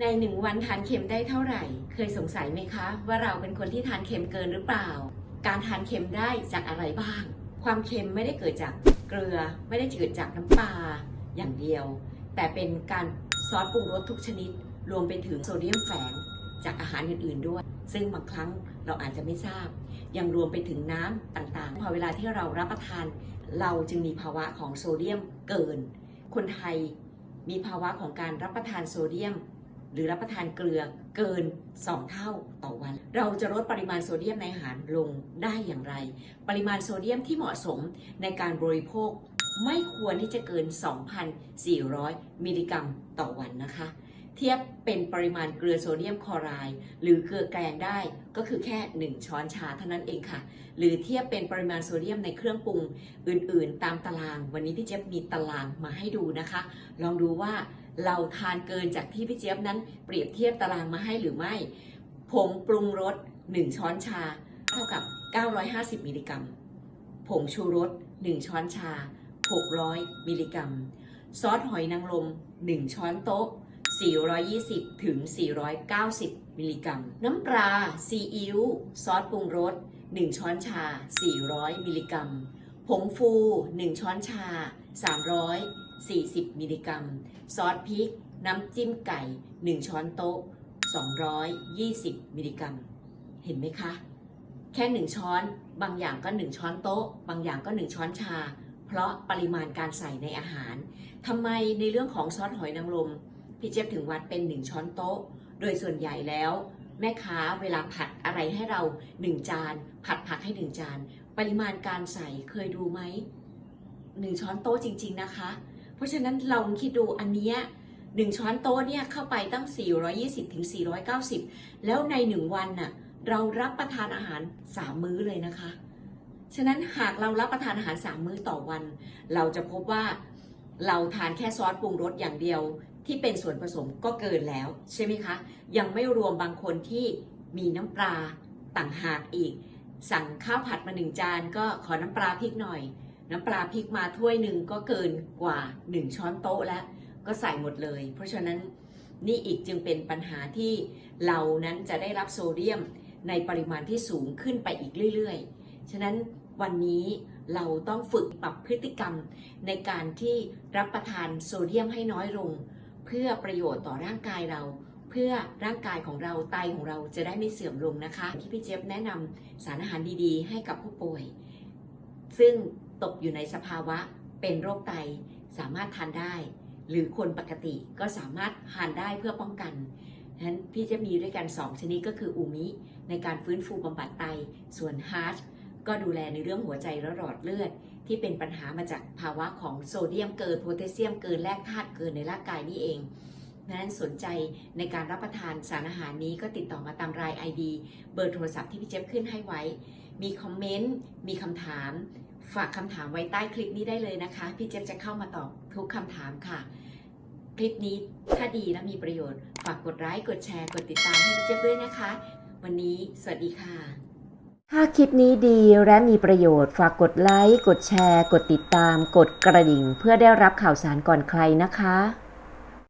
ในหนึ่งวันทานเค็มได้เท่าไหร่ เคยสงสัยไหมคะ ว่าเราเป็นคนที่ทานเค็มเกินหรือเปล่า การทานเค็มได้จากอะไรบ้าง ความเค็มไม่ได้เกิดจากเกลือ ไม่ได้เกิดจากน้ำปลาอย่างเดียว แต่เป็นการซอสปรุงรสทุกชนิด รวมไปถึงโซเดียมแฝงจากอาหารอื่นๆด้วย ซึ่งบางครั้งเราอาจจะไม่ทราบ ยังรวมไปถึงน้ำต่างๆ พอเวลาที่เรารับประทาน เราจึงมีภาวะของโซเดียมเกิน คนไทยมีภาวะของการรับประทานโซเดียม หรือรับประทานเกลือเกิน 2 เท่าต่อวัน เราจะลดปริมาณโซเดียมในอาหารลงได้อย่างไร ปริมาณโซเดียมที่เหมาะสมในการบริโภคไม่ควรที่จะเกิน 2,400 มิลลิกรัมต่อวันนะคะ เทียบเป็นปริมาณเกลือโซเดียมคลอไรด์หรือเกลือแกลงได้ก็คือแค่ 1 ช้อนชาเท่านั้นเองค่ะ หรือเทียบเป็นปริมาณโซเดียมในเครื่องปรุงอื่นๆ ตามตาราง วันนี้พี่เจี๊ยบมีตารางมาให้ดูนะคะ ลองดูว่าเราทานเกินจากที่พี่เจี๊ยบนั้นเปรียบเทียบตารางมาให้หรือไม่ผงปรุงรส1 ช้อนชา เท่ากับ 950 มิลลิกรัมผงชูรส 1 ช้อนชา 600 มิลลิกรัม ซอสหอยนางรม 1 ช้อนโต๊ะ 420 ถึง 490 มิลลิกรัม น้ำปลาซีอิ๊วซอสปรุงรส 1 ช้อนชา 400 มิลลิกรัม ผงฟู 1 ช้อนชา 340 มิลลิกรัม ซอสพริก น้ำจิ้มไก่ 1 ช้อนโต๊ะ 220 มิลลิกรัม เห็นไหมคะ แค่ 1 ช้อน บางอย่างก็ 1 ช้อนโต๊ะ บางอย่างก็ 1 ช้อนชา เพราะปริมาณการใส่ในอาหารทำไมในเรื่องของซอสหอยนางรม พี่เจี๊ยบถึงวัดเป็น1ช้อนโต๊ะ โดยส่วนใหญ่แล้ว แม่ค้าเวลาผัดอะไรให้เรา1จาน ผัดผักให้1จาน ปริมาณการใส่เคยดูไหม1ช้อนโต๊ะจริง ๆนะคะ เพราะฉะนั้นลองคิดดูอันเนี้ยหนึ่งช้อนโต๊ะเนี่ยเข้าไปตั้ง 420ถึง490 แล้วใน1วันน่ะเรารับประทานอาหาร 3 มื้อเลยนะคะ ฉะนั้นหากเรารับประทานอาหาร 3 มื้อต่อวัน เราจะพบว่า เราทานแค่ซอสปรุงรสอย่างเดียวที่เป็นส่วนผสมก็เกินแล้ว ใช่ไหมคะ ยังไม่รวมบางคนที่มีน้ำปลาต่างหากอีก สั่งข้าวผัดมาหนึ่งจานก็ขอน้ำปลาพริกหน่อย น้ำปลาพริกมาถ้วยหนึ่งก็เกินกว่า 1 ช้อนโต๊ะแล้วก็ใส่หมดเลย เพราะฉะนั้นนี่อีกจึงเป็นปัญหาที่เรานั้นจะได้รับโซเดียมในปริมาณที่สูงขึ้นไปอีกเรื่อยๆ ฉะนั้นวันนี้ เราต้องฝึกปรับพฤติกรรมในการที่รับประทานโซเดียมให้น้อยลง เพื่อประโยชน์ต่อร่างกายเรา เพื่อร่างกายของเราไตของเราจะได้ไม่เสื่อมลงนะคะ ที่พี่เจี๊ยบแนะนำสารอาหารดีๆ ให้กับผู้ป่วย ซึ่งตกอยู่ในสภาวะเป็นโรคไตสามารถทานได้ หรือคนปกติก็สามารถทานได้เพื่อป้องกันฉะนั้นพี่จะมีด้วยกัน 2 ชนิดก็คืออูมิในการฟื้นฟูบำบัดไตส่วนฮาร์ช ก็ดูแลในเรื่องหัวใจและหลอดเลือด ที่เป็นปัญหามาจากภาวะของโซเดียมเกินโพแทสเซียมเกินแร่ธาตุเกินในร่างกายนี่เองนั้นสนใจในการรับประทานสารอาหารนี้ก็ติดต่อมาตามราย ID เบอร์โทรศัพท์ที่พี่เจี๊ยบขึ้นให้ไว้ มีคอมเมนต์ มีคำถาม ฝากคำถามไว้ใต้คลิปนี้ได้เลยนะคะ พี่เจี๊ยบจะเข้ามาตอบทุกคำถามค่ะ คลิปนี้ถ้าดีและมีประโยชน์ ฝากกดไลค์ กดแชร์ กดติดตามให้พี่เจี๊ยบด้วยนะคะ วันนี้สวัสดีค่ะ ถ้าคลิปนี้ดีและมีประโยชน์ ฝากกดไลค์ กดแชร์ กดติดตาม กดกระดิ่ง เพื่อได้รับข่าวสารก่อนใครนะคะ